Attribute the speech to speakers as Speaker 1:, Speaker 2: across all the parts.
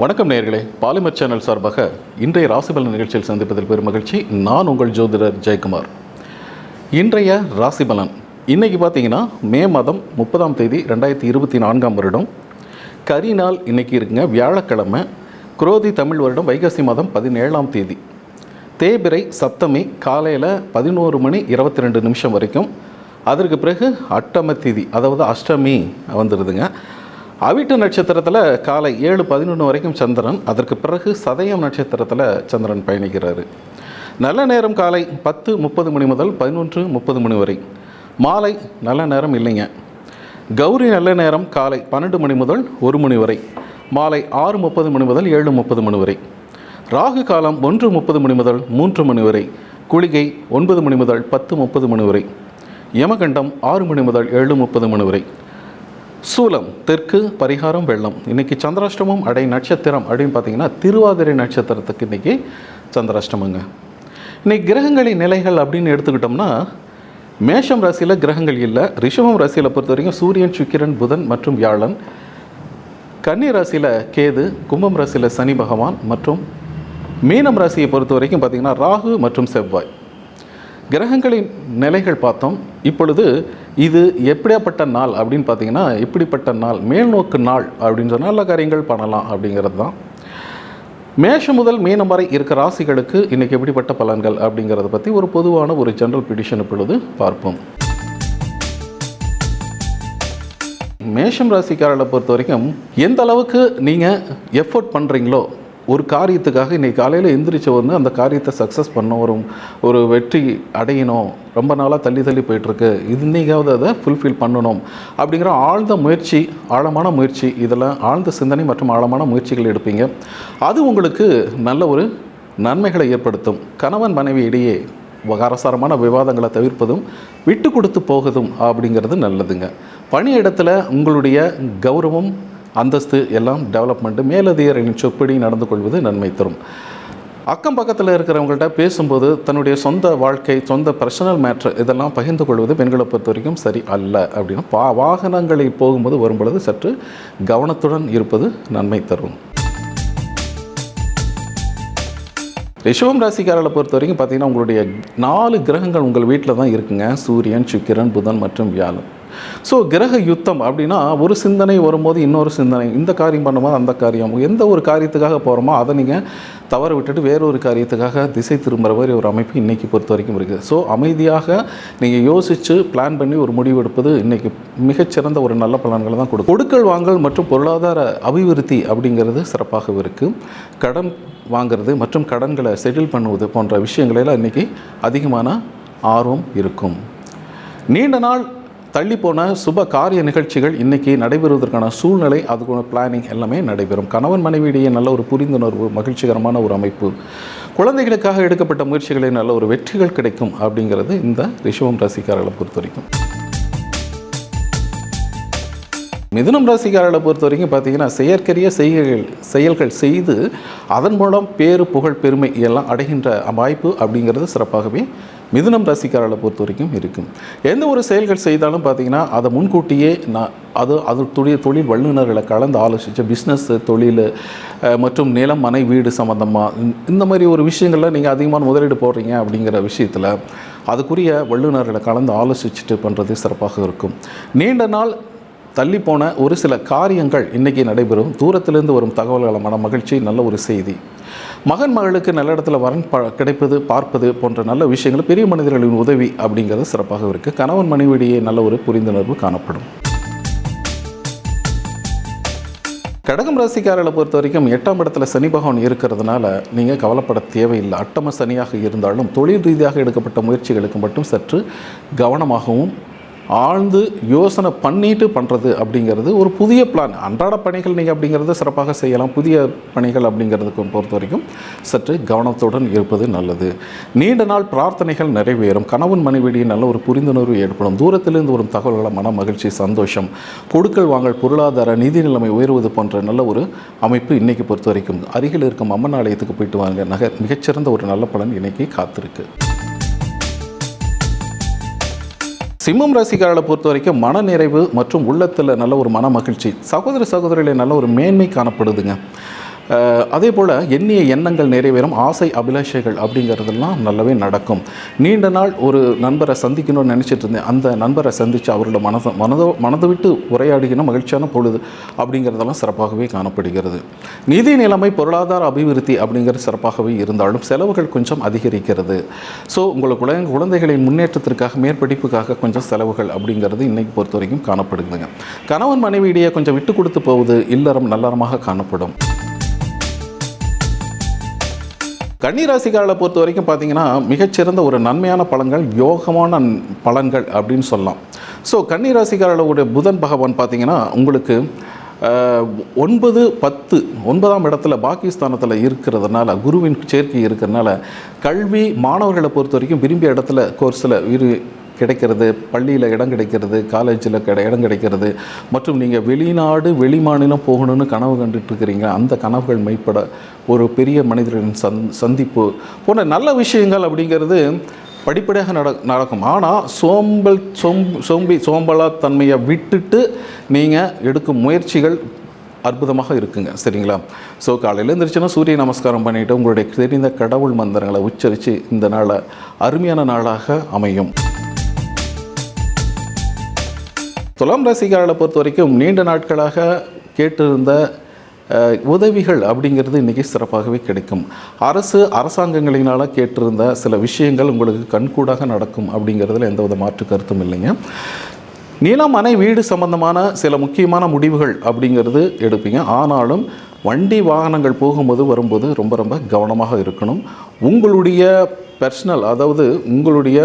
Speaker 1: வணக்கம் நேர்களே polymer channel சார்பாக இன்றைய ராசிபலன் நிகழ்ச்சியில் சந்திப்பதில் பெரும் மகிழ்ச்சி. நான் உங்கள் ஜோதிடர் ஜெயக்குமார். இன்றைய ராசிபலன் இன்றைக்கி பார்த்தீங்கன்னா மே மாதம் முப்பதாம் தேதி ரெண்டாயிரத்தி இருபத்தி நான்காம் வருடம். கரி நாள் இன்னைக்கு இருக்குங்க. வியாழக்கிழமை. குரோதி தமிழ் வருடம் வைகாசி மாதம் பதினேழாம் தேதி. தேபிரை சப்தமி காலையில் பதினோரு மணி இருபத்தி ரெண்டு நிமிஷம் வரைக்கும். அதற்கு பிறகு அட்டம தேதி அதாவது அஷ்டமி வந்துடுதுங்க அவிட்டு நட்சத்திரத்தில் காலை ஏழு பதினொன்று வரைக்கும் சந்திரன் அதற்கு பிறகு சதயம் நட்சத்திரத்தில் சந்திரன் பயணிக்கிறாரு. நல்ல நேரம் காலை பத்து முப்பது மணி முதல் பதினொன்று முப்பது மணி வரை. மாலை நல்ல நேரம் இல்லைங்க. கௌரி நல்ல நேரம் காலை பன்னெண்டு மணி முதல் ஒரு மணி வரை. மாலை ஆறு முப்பது மணி முதல் ஏழு முப்பது மணி வரை. ராகு காலம் ஒன்று முப்பது மணி முதல் மூன்று மணி வரை. குளிகை ஒன்பது மணி முதல் பத்து முப்பது மணி வரை. யமகண்டம் ஆறு மணி முதல் ஏழு முப்பது மணி வரை. சூலம் தெற்கு பரிகாரம் வெள்ளம். இன்னைக்கு சந்திராஷ்டமம் அடை நட்சத்திரம் அப்படின்னு பார்த்தீங்கன்னா திருவாதிரை நட்சத்திரத்துக்கு இன்னைக்கு சந்திராஷ்டமங்க. இன்னைக்கு கிரகங்களின் நிலைகள் அப்படின்னு எடுத்துக்கிட்டோம்னா மேஷம் ராசியில் கிரகங்கள் இல்லை. ரிஷபம் ராசியில் பொறுத்த வரைக்கும் சூரியன் சுக்கிரன் புதன் மற்றும் வியாழன். கன்னி ராசியில் கேது கும்பம் ராசியில் சனி பகவான் மற்றும் மீனம் ராசியை பொறுத்த வரைக்கும் பார்த்திங்கன்னா ராகு மற்றும் செவ்வாய். கிரகங்களின் நிலைகள் பார்த்தோம். இப்பொழுது இது எப்படியாப்பட்ட நாள் அப்படின்னு பார்த்தீங்கன்னா இப்படிப்பட்ட நாள் மேல்நோக்கு நாள் அப்படின்னு சொன்னால் நல்ல காரியங்கள் பண்ணலாம் அப்படிங்கிறது தான். மேஷம் முதல் மீனம் வரை இருக்கிற ராசிகளுக்கு இன்றைக்கி எப்படிப்பட்ட பலன்கள் அப்படிங்கிறத பற்றி ஒரு பொதுவான ஒரு ஜென்ரல் பிடிஷன் இப்பொழுது பார்ப்போம். மேஷம் ராசிக்காரர்களை பொறுத்த வரைக்கும் எந்த அளவுக்கு நீங்கள் எஃபோர்ட் பண்ணுறீங்களோ ஒரு காரியத்துக்காக இன்றைக்கி காலையில் எந்திரிச்ச உடனே அந்த காரியத்தை சக்ஸஸ் பண்ண ஒரு ஒரு வெற்றி அடையணும். ரொம்ப நாளாக தள்ளி தள்ளி போயிட்டுருக்கு. இது இன்றைக்காவது அதை ஃபுல்ஃபில் பண்ணணும். அப்படிங்கிற ஆழ்ந்த முயற்சி ஆழமான முயற்சி இதெல்லாம் ஆழ்ந்த சிந்தனை மற்றும் ஆழமான முயற்சிகள் எடுப்பீங்க. அது உங்களுக்கு நல்ல ஒரு நன்மைகளை ஏற்படுத்தும். கணவன் மனைவி இடையே காரசாரமான விவாதங்களை தவிர்ப்பதும் விட்டு கொடுத்து போகுதும் அப்படிங்கிறது நல்லதுங்க. பணியிடத்தில் உங்களுடைய கௌரவம் அந்தஸ்து எல்லாம் டெவலப்மெண்ட்டு மேலதிகாரிகளின் சொப்படி நடந்து கொள்வது நன்மை தரும். அக்கம் பக்கத்தில் இருக்கிறவங்கள்ட்ட பேசும்போது தன்னுடைய சொந்த வாழ்க்கை சொந்த பர்சனல் மேட்ரு இதெல்லாம் பகிர்ந்து கொள்வது பெண்களை பொறுத்த வரைக்கும் சரி அல்ல அப்படின்னா பா வாகனங்களில் போகும்போது வரும்பொழுது சற்று கவனத்துடன் இருப்பது நன்மை தரும். ரிஷபம் ராசிக்காரர்களை பொறுத்த வரைக்கும் பார்த்தீங்கன்னா உங்களுடைய நாலு கிரகங்கள் உங்கள் வீட்டில் தான் இருக்குங்க. சூரியன் சுக்கிரன் புதன் மற்றும் வியாழன். ஸோ கிரக யுத்தம் அப்படின்னா ஒரு சிந்தனை வரும்போது இன்னொரு சிந்தனை. இந்த காரியம் பண்ணும்போது அந்த காரியம். எந்த ஒரு காரியத்துக்காக போகிறோமோ அதை நீங்கள் தவற விட்டுட்டு வேறொரு காரியத்துக்காக திசை திரும்புகிற மாதிரி ஒரு அமைப்பு இன்றைக்கி பொறுத்த வரைக்கும் இருக்குது ஸோ அமைதியாக நீங்கள் யோசித்து பிளான் பண்ணி ஒரு முடிவு எடுப்பது இன்றைக்கி மிகச்சிறந்த ஒரு நல்ல பலன்களை தான் கொடுக்கும். கொடுக்கல் வாங்கல் மற்றும் பொருளாதார அபிவிருத்தி அப்படிங்கிறது சிறப்பாக இருக்குது கடன் வாங்கிறது மற்றும் கடன்களை செட்டில் பண்ணுவது போன்ற விஷயங்களெல்லாம் இன்றைக்கி அதிகமான ஆர்வம் இருக்கும். நீண்ட நாள் தள்ளிப்போன போன சுப காரிய நிகழ்ச்சிகள் இன்றைக்கி நடைபெறுவதற்கான சூழ்நிலை அதுக்கான பிளானிங் எல்லாமே நடைபெறும். கணவன் மனைவியிடையே நல்ல ஒரு புரிந்துணர்வு மகிழ்ச்சிகரமான ஒரு அமைப்பு. குழந்தைகளுக்காக எடுக்கப்பட்ட முயற்சிகளில் நல்ல ஒரு வெற்றிகள் கிடைக்கும் அப்படிங்கிறது இந்த ரிஷபம் ராசிக்காரர்களை பொறுத்த வரைக்கும் மிதுனம் ராசிக்காரர்களை பொறுத்த வரைக்கும் பார்த்தீங்கன்னா செயற்கரிய செய்கைகள் செயல்கள் செய்து அதன் மூலம் பேரு புகழ் பெருமை எல்லாம் அடைகின்ற வாய்ப்பு அப்படிங்கிறது சிறப்பாகவே மிதுனம் ராசிக்காரர்களை பொறுத்த வரைக்கும் இருக்கும். எந்த ஒரு செயல்கள் செய்தாலும் பார்த்தீங்கன்னா அதை முன்கூட்டியே நான் அது அது தொழில் தொழில் வல்லுநர்களை கலந்து ஆலோசித்து பிஸ்னஸ் தொழில் மற்றும் நிலம் மனை வீடு சம்மந்தமாக இந்த மாதிரி ஒரு விஷயங்களில் நீங்கள் அதிகமான முதலீடு போடுறீங்க அப்படிங்கிற விஷயத்தில் அதுக்குரிய வல்லுநர்களை கலந்து ஆலோசிச்சுட்டு பண்ணுறது சிறப்பாக இருக்கும். நீண்ட நாள் தள்ளி போன ஒரு சில காரியங்கள் இன்றைக்கி நடைபெறும். தூரத்திலிருந்து வரும் தகவல்களை மன மகிழ்ச்சி நல்ல ஒரு செய்தி. மகன் மகளுக்கு நல்ல இடத்துல வரன் ப கிடைப்பது பார்ப்பது போன்ற நல்ல விஷயங்கள் பெரிய மனிதர்களின் உதவி அப்படிங்கிறது சிறப்பாக இருக்குது கணவன் மனைவியிடையே நல்ல ஒரு புரிந்துணர்வு காணப்படும். கடகம் ராசிக்காரர்களை பொறுத்த வரைக்கும் எட்டாம் இடத்துல சனி பகவான் இருக்கிறதுனால நீங்கள் கவலைப்பட தேவையில்லை. அட்டம சனியாக இருந்தாலும் தொழில் ரீதியாக எடுக்கப்பட்ட முயற்சிகளுக்கு மட்டும் சற்று கவனமாகவும் ஆழ்ந்து யோசனை பண்ணிட்டு பண்ணுறது அப்படிங்கிறது ஒரு புதிய பிளான் அன்றாட பணிகள் நீங்கள் அப்படிங்கிறத சிறப்பாக செய்யலாம். புதிய பணிகள் அப்படிங்கிறதுக்கு பொறுத்த வரைக்கும் சற்று கவனத்துடன் இருப்பது நல்லது. நீண்ட நாள் பிரார்த்தனைகள் நிறைவேறும். கணவன் மனைவியிடையே நல்ல ஒரு புரிந்துணர்வு ஏற்படும். தூரத்திலிருந்து வரும் தகவல்களை மன மகிழ்ச்சி சந்தோஷம் கொடுக்கல் வாங்கல் பொருளாதார நிதி நிலைமை உயர்வது போன்ற நல்ல ஒரு அமைப்பு இன்னைக்கு பொறுத்த வரைக்கும். அருகில் இருக்கும் அம்மன் ஆலயத்துக்கு போயிட்டு வாங்க. நகர் மிகச்சிறந்த ஒரு நல்ல பலன் இன்னைக்கு காத்திருக்கு. சிம்மம் ராசிக்காரர்களை பொறுத்த வரைக்கும் மனநிறைவு மற்றும் உள்ளத்தில் நல்ல ஒரு மன மகிழ்ச்சி. சகோதர சகோதரிகளை நல்ல ஒரு மேன்மை காணப்படுதுங்க. அதே போல் எண்ணிய எண்ணங்கள் நிறைவேறும் ஆசை அபிலாஷைகள் அப்படிங்கிறதெல்லாம் நல்லாவே நடக்கும். நீண்ட நாள் ஒரு நண்பரை சந்திக்கணும்னு நினச்சிட்டு இருந்தேன். அந்த நண்பரை சந்தித்து அவரோட மனதை மனதோ மனதை விட்டு உரையாடுகிற மகிழ்ச்சியான பொழுது அப்படிங்கிறதெல்லாம் சிறப்பாகவே காணப்படுகிறது. நிதி நிலைமை பொருளாதார அபிவிருத்தி அப்படிங்கிறது சிறப்பாகவே இருந்தாலும் செலவுகள் கொஞ்சம் அதிகரிக்கிறது. ஸோ உங்களுக்கு குழந்தைகளின் முன்னேற்றத்திற்காக மேற்படிப்புக்காக கொஞ்சம் செலவுகள் அப்படிங்கிறது இன்னைக்கு பொறுத்த வரைக்கும் காணப்படுதுங்க. கணவன் மனைவியிடையே கொஞ்சம் விட்டு கொடுத்து போவது இல்லறம் நல்லறமாக காணப்படும். கன்னிராசிக்காரர்களை பொறுத்த வரைக்கும் பார்த்தீங்கன்னா மிகச்சிறந்த ஒரு நன்மையான பலன்கள் யோகமான பலன்கள் அப்படின்னு சொல்லலாம். ஸோ கன்னிராசிக்காரர்களுடைய புதன் பகவான் பார்த்தீங்கன்னா உங்களுக்கு ஒன்பது பத்து ஒன்பதாம் இடத்துல பாகிஸ்தானத்தில் இருக்கிறதுனால குருவின் சேர்க்கை இருக்கிறதுனால கல்வி மாணவர்களை பொறுத்த வரைக்கும் விரும்பிய இடத்துல கோர்ஸில் இரு கிடைக்கிறது பள்ளியில் இடம் கிடைக்கிறது காலேஜில் கிடை இடம் கிடைக்கிறது மற்றும் நீங்கள் வெளிநாடு வெளிமாநிலம் போகணும்னு கனவு கண்டுட்டு இருக்கிறீங்க அந்த கனவுகள் மெய்ப்பட ஒரு பெரிய மனிதரின் சந் சந்திப்பு. போன்ற நல்ல விஷயங்கள் அப்படிங்கிறது படிப்படியாக நட நடக்கும். ஆனால் சோம்பல் சோம் சோம்பி சோம்பலா தன்மையை விட்டுட்டு நீங்கள் எடுக்கும் முயற்சிகள் அற்புதமாக இருக்குங்க. சரிங்களா? ஸோ காலையில் எழுந்திரிச்சுன்னா சூரிய நமஸ்காரம் பண்ணிவிட்டு உங்களுடைய தெரிந்த கடவுள் மந்திரங்களை உச்சரித்து இந்த நாளை அருமையான நாளாக அமையும். துலாம் ராசிக்காரர்களை பொறுத்த வரைக்கும் நீண்ட நாட்களாக கேட்டிருந்த உதவிகள் அப்படிங்கிறது இன்றைக்கி சிறப்பாகவே கிடைக்கும். அரசு அரசாங்கங்களினால் கேட்டிருந்த சில விஷயங்கள் உங்களுக்கு கண்கூடாக நடக்கும் அப்படிங்கிறதுல எந்த வித மாற்று கருத்தும் இல்லைங்க. நிலம் மனை வீடு சம்பந்தமான சில முக்கியமான முடிவுகள் அப்படிங்கிறது எடுப்பீங்க. ஆனாலும் வண்டி வாகனங்கள் போகும்போது வரும்போது ரொம்ப ரொம்ப கவனமாக இருக்கணும். உங்களுடைய பர்சனல் அதாவது உங்களுடைய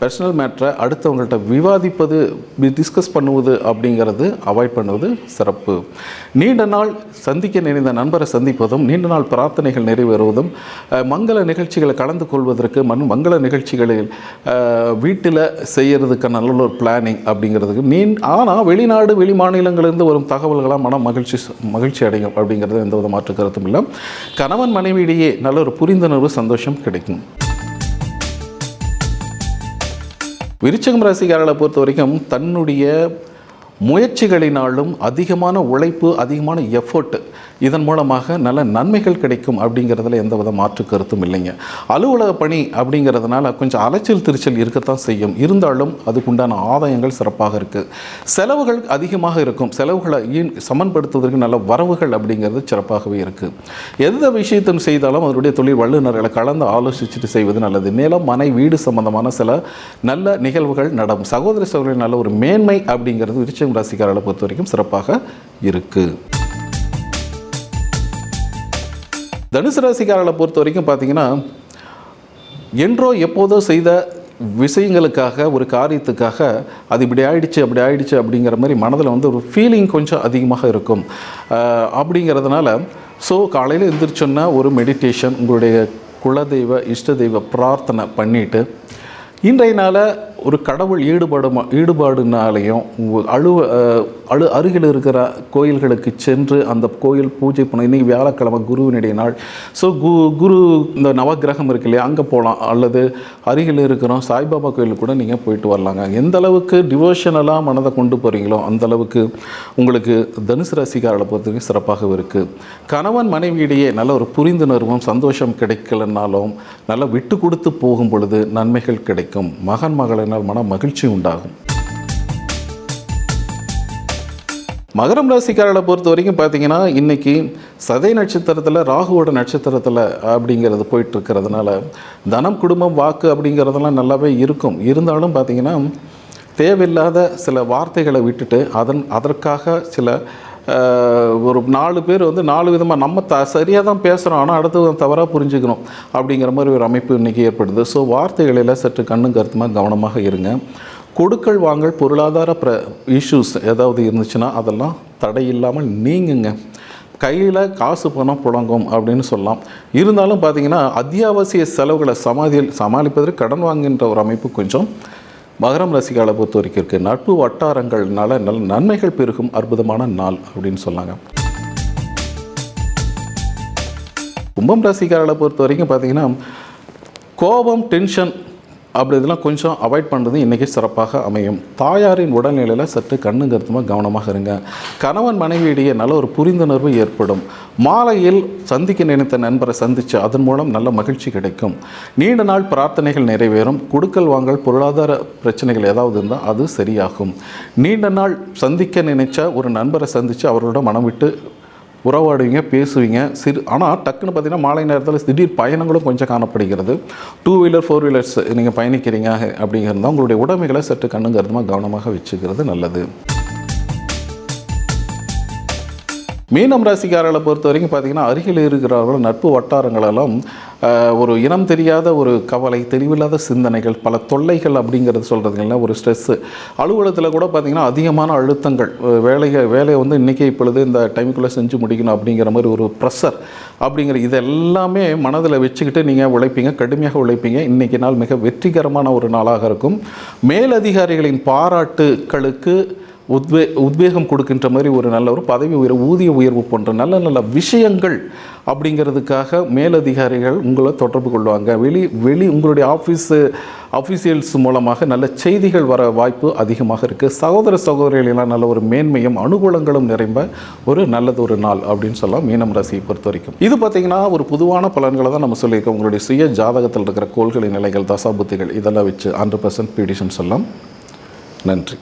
Speaker 1: பர்சனல் மேட்ரை அடுத்தவங்கள்ட்ட விவாதிப்பது டிஸ்கஸ் பண்ணுவது அப்படிங்கிறது அவாய்ட் பண்ணுவது சிறப்பு. நீண்ட நாள் சந்திக்க நினைந்த நண்பரை சந்திப்பதும் நீண்ட நாள் பிரார்த்தனைகள் நிறைவேறுவதும் மங்கள நிகழ்ச்சிகளை கலந்து கொள்வதற்கு மண் மங்கள நிகழ்ச்சிகளில் வீட்டில் செய்கிறதுக்கு நல்ல ஒரு பிளானிங் அப்படிங்கிறதுக்கு நீ ஆனால் வெளிநாடு வெளி மாநிலங்களிலிருந்து வரும் தகவல்களாக மன மகிழ்ச்சி மகிழ்ச்சி அடையும் அப்படிங்கிறது எந்த வித மாற்று கருத்தும் இல்லை. கணவன் மனைவியிடையே நல்ல ஒரு புரிந்துணர்வு சந்தோஷம் கிடைக்கும். விருச்சகம் ராசிக்காரர்களை பொறுத்த வரைக்கும் தன்னுடைய முயற்சிகளினாலும் அதிகமான உழைப்பு அதிகமான எஃபோர்ட் இதன் மூலமாக நல்ல நன்மைகள் கிடைக்கும் அப்படிங்கிறதுல எந்த வித மாற்று கருத்தும் இல்லைங்க. அலுவலக பணி அப்படிங்கிறதுனால கொஞ்சம் அலைச்சல் திருச்சல் இருக்கத்தான் செய்யும். இருந்தாலும் அதுக்குண்டான ஆதாயங்கள் சிறப்பாக இருக்குது செலவுகள் அதிகமாக இருக்கும். செலவுகளை சமன்படுத்துவதற்கு நல்ல வரவுகள் அப்படிங்கிறது சிறப்பாகவே இருக்குது எந்த விஷயத்தையும் செய்தாலும் அதனுடைய தொழில் வல்லுநர்களை கலந்து ஆலோசிச்சுட்டு செய்வது நல்லது. மேலும் மனை வீடு சம்பந்தமான சில நல்ல நிகழ்வுகள் நடக்கும் சகோதர சகோதரின் நல்ல ஒரு மேன்மை அப்படிங்கிறது விருச்சகம் ராசிக்காரர்களை பொறுத்த வரைக்கும் சிறப்பாக இருக்குது தனுசு ராசிக்காரர்களை பொறுத்த வரைக்கும் பார்த்தீங்கன்னா என்றோ எப்போதோ செய்த விஷயங்களுக்காக ஒரு காரியத்துக்காக அது இப்படி ஆயிடுச்சு அப்படி ஆயிடுச்சு அப்படிங்கிற மாதிரி மனதில் வந்து ஒரு ஃபீலிங் கொஞ்சம் அதிகமாக இருக்கும். அப்படிங்கிறதுனால ஸோ காலையில் எழுந்திரிச்சோன்னா ஒரு மெடிடேஷன் உங்களுடைய குலதெய்வ இஷ்ட தெய்வ பிரார்த்தனை பண்ணிவிட்டு இன்றைய நாள ஒரு கடவுள் ஈடுபாடு ஈடுபாடுனாலையும் அழுவ அழு அருகில் இருக்கிற கோயில்களுக்கு சென்று அந்த கோயில் பூஜை பண்ண இன்றைக்கி வியாழக்கிழமை குருவினுடைய நாள். ஸோ கு குரு இந்த நவக்கிரகம் இருக்கு இல்லையா? அங்கே போகலாம் அல்லது அருகில் இருக்கிறோம் சாய்பாபா கோயிலுக்கு கூட நீங்கள் போயிட்டு வரலாங்க. எந்த அளவுக்கு டிவோஷனலாக மனதை கொண்டு போகிறீங்களோ அந்த அளவுக்கு உங்களுக்கு தனுசு ராசிக்காரர்களை பொறுத்தவரைக்கும் சிறப்பாகவும் சிறப்பாக இருக்குது கணவன் மனைவியிடையே நல்ல ஒரு புரிந்துணர்வும் சந்தோஷம் கிடைக்கலனாலும் நல்லா விட்டு கொடுத்து போகும் பொழுது நன்மைகள் கிடைக்கும். மகன் மகளினால் மன மகிழ்ச்சி உண்டாகும். மகரம் ராசிக்காரர்களை பொறுத்த வரைக்கும் பார்த்தீங்கன்னா இன்னைக்கு சதை நட்சத்திரத்தில் ராகுவோட நட்சத்திரத்தில் அப்படிங்கிறது போயிட்டு இருக்கிறதுனால தனம் குடும்பம் வாக்கு அப்படிங்கிறதெல்லாம் நல்லாவே இருக்கும். இருந்தாலும் பார்த்தீங்கன்னா தேவையில்லாத சில வார்த்தைகளை விட்டுட்டு அதன் அதற்காக சில ஒரு நாலு பேர் வந்து நாலு விதமாக நம்ம த சரியாக தான் பேசுகிறோம் ஆனால் அடுத்தது தவறாக புரிஞ்சுக்கணும் அப்படிங்கிற மாதிரி ஒரு அமைப்பு இன்றைக்கி ஏற்படுது. ஸோ வார்த்தைகளில் சற்று கண்ணும் கருத்துமாக கவனமாக இருங்க. கொடுக்கல் வாங்கல் பொருளாதார ப்ர இஷ்யூஸ் ஏதாவது இருந்துச்சுன்னா அதெல்லாம் தடை இல்லாமல் நீங்குங்க. கையில் காசு பணம் புழங்கும் அப்படின்னு சொல்லலாம். இருந்தாலும் பார்த்தீங்கன்னா அத்தியாவசிய செலவுகளை சமாதி சமாளிப்பதற்கு கடன் வாங்குகின்ற ஒரு அமைப்பு கொஞ்சம் மகரம் ரசிகர்களை பொறுத்த வரைக்கும் இருக்குது நட்பு வட்டாரங்கள்னால நல்ல நன்மைகள் பெருகும் அற்புதமான நாள் அப்படின்னு சொன்னாங்க. கும்பம் ராசிக்காரர்களை பொறுத்த வரைக்கும் பார்த்தீங்கன்னா கோபம் டென்ஷன் அப்படி இதெல்லாம் கொஞ்சம் அவாய்ட் பண்ணுறது இன்றைக்கி சிறப்பாக அமையும். தாயாரின் உடல்நிலையில் சற்று கண்ணு கருத்துமாக கவனமாக இருங்க. கணவன் மனைவியிடையே நல்ல ஒரு புரிந்துணர்வு ஏற்படும். மாலையில் சந்திக்க நினைத்த நண்பரை சந்தித்து அதன் மூலம் நல்ல மகிழ்ச்சி கிடைக்கும். நீண்ட நாள் பிரார்த்தனைகள் நிறைவேறும். கொடுக்கல் வாங்கல் பொருளாதார பிரச்சனைகள் ஏதாவது இருந்தால் அது சரியாகும். நீண்ட நாள் சந்திக்க நினைச்ச ஒரு நண்பரை சந்தித்து அவரோட மனம் விட்டு உறவாடுவீங்க பேசுவீங்க. சிறு ஆனால் டக்குன்னு பார்த்தீங்கன்னா மாலை நேரத்தில் திடீர் பயணங்களும் கொஞ்சம் காணப்படுகிறது. டூ வீலர் ஃபோர் வீலர்ஸ் நீங்கள் பயணிக்கிறீங்க அப்படிங்கிறதா உங்களுடைய உடைமைகளை சற்று கண்ணுங்கிறதுமா கவனமாக வச்சுக்கிறது நல்லது. மீனம் ராசிக்காரர்களை பொறுத்த வரைக்கும் பார்த்தீங்கன்னா அருகில் இருக்கிறவர்கள் நட்பு வட்டாரங்களெல்லாம் ஒரு இனம் தெரியாத ஒரு கவலை தெளிவில்லாத சிந்தனைகள் பல தொல்லைகள் அப்படிங்கிறது சொல்கிறதுங்களா ஒரு ஸ்ட்ரெஸ்ஸு அலுவலகத்தில் கூட பார்த்தீங்கன்னா அதிகமான அழுத்தங்கள். வேலையை வேலையை வந்து இன்றைக்கி இப்பொழுது இந்த டைமுக்குள்ளே செஞ்சு முடிக்கணும் அப்படிங்கிற மாதிரி ஒரு ப்ரெஷர் அப்படிங்கிற இதெல்லாமே மனதில் வச்சுக்கிட்டு நீங்கள் உழைப்பீங்க கடுமையாக உழைப்பீங்க. இன்றைக்கி நாள் மிக வெற்றிகரமான ஒரு நாளாக இருக்கும். மேலதிகாரிகளின் பாராட்டுக்களுக்கு உத்வே உத்வேகம் கொடுக்கின்ற மாதிரி ஒரு நல்ல ஒரு பதவி உயர்வு ஊதிய உயர்வு போன்ற நல்ல நல்ல விஷயங்கள் அப்படிங்கிறதுக்காக மேலதிகாரிகள் உங்களை தொடர்பு கொள்வாங்க. வெளி வெளி உங்களுடைய ஆஃபீஸு அஃபீஷியல்ஸ் மூலமாக நல்ல செய்திகள் வர வாய்ப்பு அதிகமாக இருக்குது சகோதர சகோதரிகளெல்லாம் நல்ல ஒரு மேன்மையும் அனுகூலங்களும் நிறைந்த ஒரு நல்லது ஒரு நாள் அப்படின்னு சொல்லலாம் மீனம் ராசியை பொறுத்த வரைக்கும். இது பார்த்தீங்கன்னா ஒரு பொதுவான பலன்களை தான் நம்ம சொல்லியிருக்கோம். உங்களுடைய சுய ஜாதகத்தில் இருக்கிற கோள்களின் நிலைகள் தசாபுத்திகள் இதெல்லாம் வச்சு ஹண்ட்ரட் பர்சன்ட் பீடிஷன் சொல்லலாம். நன்றி.